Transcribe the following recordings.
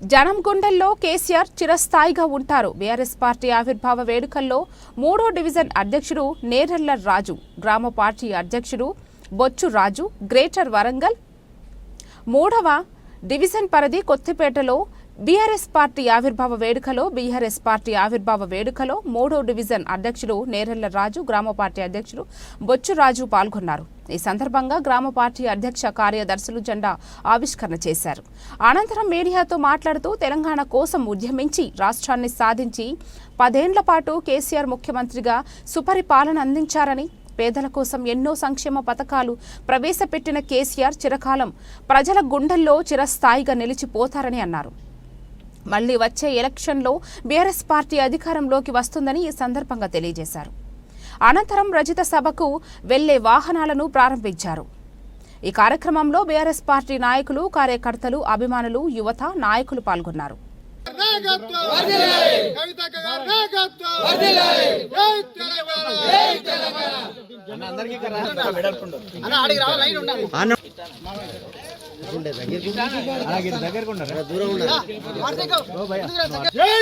జనం గుండెల్లో కేసీఆర్ చిరస్థాయిగా ఉంటారు. బీఆర్ఎస్ పార్టీ ఆవిర్భావ వేడుకల్లో మూడో డివిజన్ అధ్యక్షుడు నేరెళ్ళ రాజు గ్రామ పార్టీ అధ్యక్షుడు బొచ్చు రాజు గ్రేటర్ వరంగల్ మూడవ డివిజన్ పరిధి కొత్తపేటలో బీఆర్ఎస్ పార్టీ ఆవిర్భావ వేడుకలో బీఆర్ఎస్ పార్టీ ఆవిర్భావ వేడుకలో మూడో డివిజన్ అధ్యక్షుడు నేరెళ్ళ రాజు గ్రామ పార్టీ అధ్యక్షుడు బొచ్చు రాజు పాల్గొన్నారు. ఈ సందర్భంగా గ్రామ పార్టీ అధ్యక్ష కార్యదర్శులు జెండా ఆవిష్కరణ చేశారు. అనంతరం మీడియాతో మాట్లాడుతూ తెలంగాణ కోసం ఉద్యమించి రాష్ట్రాన్ని సాధించి పదేండ్ల పాటు కేసీఆర్ ముఖ్యమంత్రిగా సుపరిపాలన అందించారని పేదల కోసం ఎన్నో సంక్షేమ పథకాలు ప్రవేశపెట్టిన కేసీఆర్ చిరకాలం ప్రజల గుండెల్లో చిరస్థాయిగా నిలిచిపోతారని అన్నారు. మళ్ళీ వచ్చే ఎలక్షన్లో బీఆర్ఎస్ పార్టీ అధికారంలోకి వస్తుందని ఈ సందర్భంగా తెలియజేశారు. అనంతరం రజిత సభకు వెళ్ళే వాహనాలను ప్రారంభించారు. ఈ కార్యక్రమంలో బీఆర్ఎస్ పార్టీ నాయకులు కార్యకర్తలు అభిమానులు యువత నాయకులు పాల్గొన్నారు.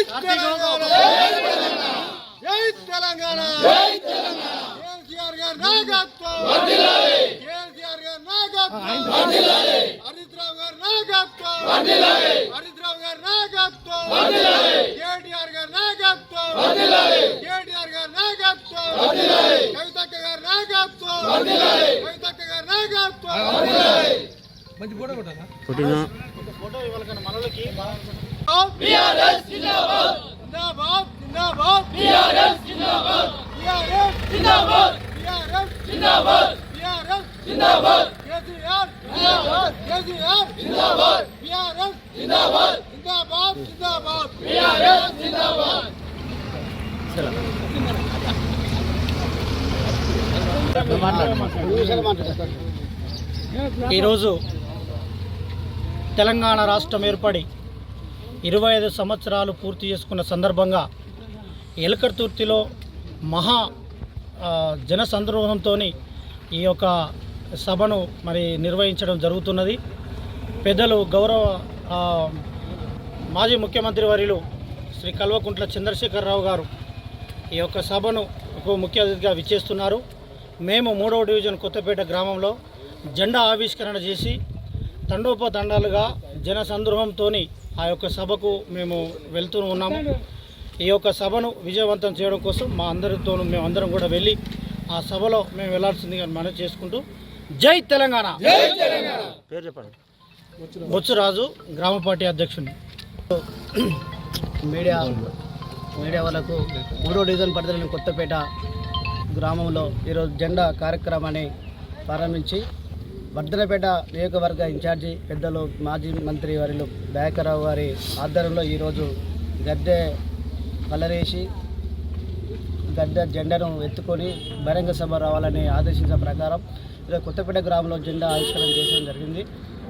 తెలంగాణ! జై తెలంగాణ! కేసీఆర్ గారి నాయకత్వం! కేసీఆర్ గారి నాయకత్వం! హరిద్రావు గారి నాయకత్వం! హరిద్రావు గారి నాయకత్వం! కేటీఆర్ గారి నాయకత్వం! కేటీఆర్ గారి నాయకత్వం! కవితక్క గారి నాయకత్వం! కవితక్క గారి నాయకత్వం! జిందాబాద్. జిందాబాద్ బిఆర్ఎస్ జిందాబాద్. బిఆర్ఎస్ జిందాబాద్. బిఆర్ఎస్ జిందాబాద్. బిఆర్ఎస్ జిందాబాద్. కేసీఆర్ జిందాబాద్. కేసీఆర్ జిందాబాద్. బిఆర్ఎస్ జిందాబాద్. జిందాబాద్ జిందాబాద్. బిఆర్ఎస్ జిందాబాద్. ఈరోజు తెలంగాణ రాష్ట్రం ఏర్పడి ఇరవై ఐదు సంవత్సరాలు పూర్తి చేసుకున్న సందర్భంగా ఎలకర్తుర్తిలో మహా జన సందర్భంతో ఈ యొక్క సభను మరి నిర్వహించడం జరుగుతున్నది. పెద్దలు గౌరవ మాజీ ముఖ్యమంత్రి వర్యులు శ్రీ కల్వకుంట్ల చంద్రశేఖరరావు గారు ఈ యొక్క సభను ముఖ్య అతిథిగా విచ్చేస్తున్నారు. మేము మూడవ డివిజన్ కొత్తపేట గ్రామంలో జెండా ఆవిష్కరణ చేసి తండోపతండాలుగా జన సంద్రోహంతో ఆ యొక్క సభకు మేము వెళ్తూ ఉన్నాము. ఈ యొక్క సభను విజయవంతం చేయడం కోసం మా అందరితోనూ మేము అందరం కూడా వెళ్ళి ఆ సభలో మేము వెళ్ళాల్సిందిగా మనం చేసుకుంటూ జై తెలంగాణ. పేరు చెప్పండి. బొచ్చురాజు గ్రామ పార్టీ అధ్యక్షుడిని మీడియా మీడియా వాళ్ళకు మూడో డివిజన్ పరిధిలోని కొత్తపేట గ్రామంలో ఈరోజు జెండా కార్యక్రమాన్ని ప్రారంభించి వర్ధనపేట నియోజకవర్గ ఇన్ఛార్జి పెద్దలు మాజీ మంత్రి వారిలు దయాకరావు గారి ఆధ్వర్యంలో ఈరోజు గద్దె కలరేసి గద్దె జెండాను ఎత్తుకొని బహిరంగ సభ రావాలని ఆదేశించిన ప్రకారం ఈరోజు కొత్తపేట గ్రామంలో జెండా ఆవిష్కరణ చేయడం జరిగింది.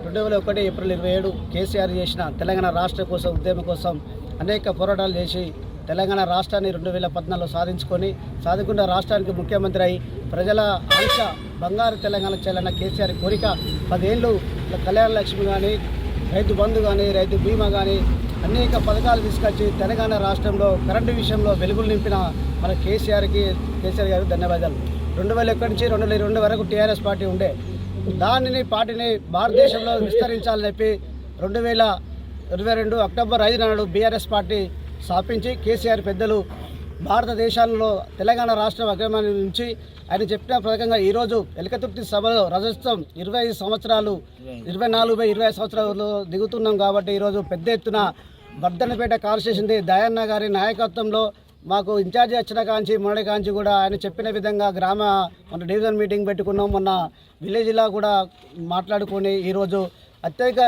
రెండు వేల ఒకటి ఏప్రిల్ ఇరవై ఏడు కేసీఆర్ చేసిన తెలంగాణ రాష్ట్ర కోసం ఉద్యమం కోసం అనేక పోరాటాలు చేసి తెలంగాణ రాష్ట్రాన్ని రెండు వేల పద్నాలుగులో సాధించుకొని సాధించుకున్న రాష్ట్రానికి ముఖ్యమంత్రి అయి ప్రజల ఆశ బంగారు తెలంగాణ చేయాలన్న కేసీఆర్ కోరిక పదేళ్ళు. కళ్యాణ లక్ష్మి కానీ రైతు బంధు కానీ రైతు బీమా కానీ అనేక పథకాలు తీసుకొచ్చి తెలంగాణ రాష్ట్రంలో కరెంటు విషయంలో వెలుగులు నింపిన మన కేసీఆర్కి కేసీఆర్ గారికి ధన్యవాదాలు. రెండు వేల ఒకటి నుంచి రెండు వేల రెండు వరకు టీఆర్ఎస్ పార్టీ ఉండే. దానిని పార్టీని భారతదేశంలో విస్తరించాలని చెప్పి రెండు వేల ఇరవై రెండు అక్టోబర్ ఐదు నాడు బీఆర్ఎస్ పార్టీ స్థాపించి కేసీఆర్ పెద్దలు భారతదేశంలో తెలంగాణ రాష్ట్రం అగ్రమాన్ని నుంచి ఆయన చెప్పిన ప్రకారంగా ఈరోజు ఎలకతుర్తి సభలో రజస్వం ఇరవై ఐదు సంవత్సరాలు ఇరవై నాలుగు బై ఇరవై ఐదు సంవత్సరాలు దిగుతున్నాం కాబట్టి ఈరోజు పెద్ద ఎత్తున వర్ధనపేట కాల్చేసింది దయాన్న గారి నాయకత్వంలో మాకు ఇన్ఛార్జి వచ్చిన కాంచి మొన్నటి కాంచి కూడా ఆయన చెప్పిన విధంగా గ్రామ మన డివిజన్ మీటింగ్ పెట్టుకున్నాం. మొన్న విలేజ్లా కూడా మాట్లాడుకొని ఈరోజు అత్యధిక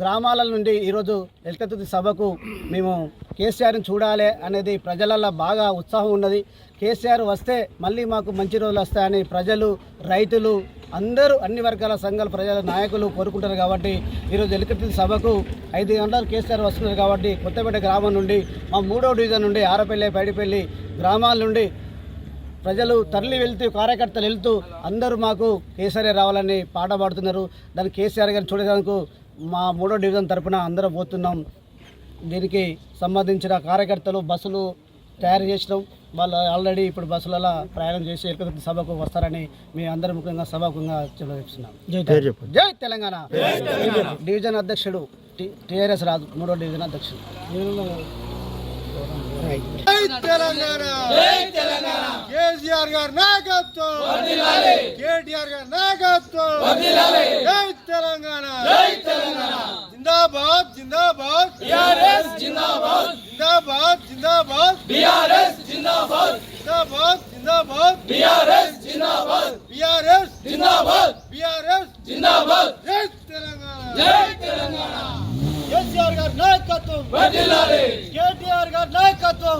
గ్రామాల నుండి ఈరోజు ఎల్కతుర్తి సభకు మేము కేసీఆర్ని చూడాలి అనేది ప్రజలల్లో బాగా ఉత్సాహం ఉన్నది. కేసీఆర్ వస్తే మళ్ళీ మాకు మంచి రోజులు వస్తాయని ప్రజలు రైతులు అందరూ అన్ని వర్గాల సంఘాల ప్రజల నాయకులు కోరుకుంటారు కాబట్టి ఈరోజు ఎల్కతుర్తి సభకు ఐదు గంటలకు కేసీఆర్ వస్తున్నారు కాబట్టి కొత్తపేట గ్రామం నుండి మా మూడో డివిజన్ నుండి ఆరపల్లి పైడిపల్లి గ్రామాల నుండి ప్రజలు తరలి వెళ్తూ కార్యకర్తలు వెళ్తూ అందరూ మాకు కేసీఆర్ రావాలని పాట పాడుతున్నారు. దాన్ని కేసీఆర్ గారిని చూడడానికి మా మూడో డివిజన్ తరపున అందరం పోతున్నాం. దీనికి సంబంధించిన కార్యకర్తలు బస్సులు తయారు చేసినాం. వాళ్ళు ఆల్రెడీ ఇప్పుడు బస్సులలో ప్రయాణం చేసి ఏకగ్రత సభకు వస్తారని మీ అందరి ముఖ్యంగా సభాముఖంగా చెప్తున్నాం. జై తెలంగాణ. డివిజన్ అధ్యక్షుడు టిఆర్ఎస్ రాజు మూడో డివిజన్ అధ్యక్షుడు. జై తెలంగాణ. జై తెలంగాణ. కేసీఆర్ గారి నాయకత్వం. కేటీఆర్ గారి నాయకత్వం. జై తెలంగాణ. జై తెలంగాణ. జిందాబాద్ జిందాబాద్. బిఆర్ఎస్ జిందాబాద్. జిందాబాద్ జిందాబాద్. బిఆర్ఎస్ జిందాబాద్. జిందాబాద్ జిందాబాద్. బిఆర్ఎస్ జిందాబాద్. బిఆర్ఎస్ జిందాబాద్. బిఆర్ఎస్ జిందాబాద్. జై తెలంగాణ. జై తెలంగాణ. కేసీఆర్ గారి నాయకత్వం. కేటీఆర్ గారి నాయకత్వం.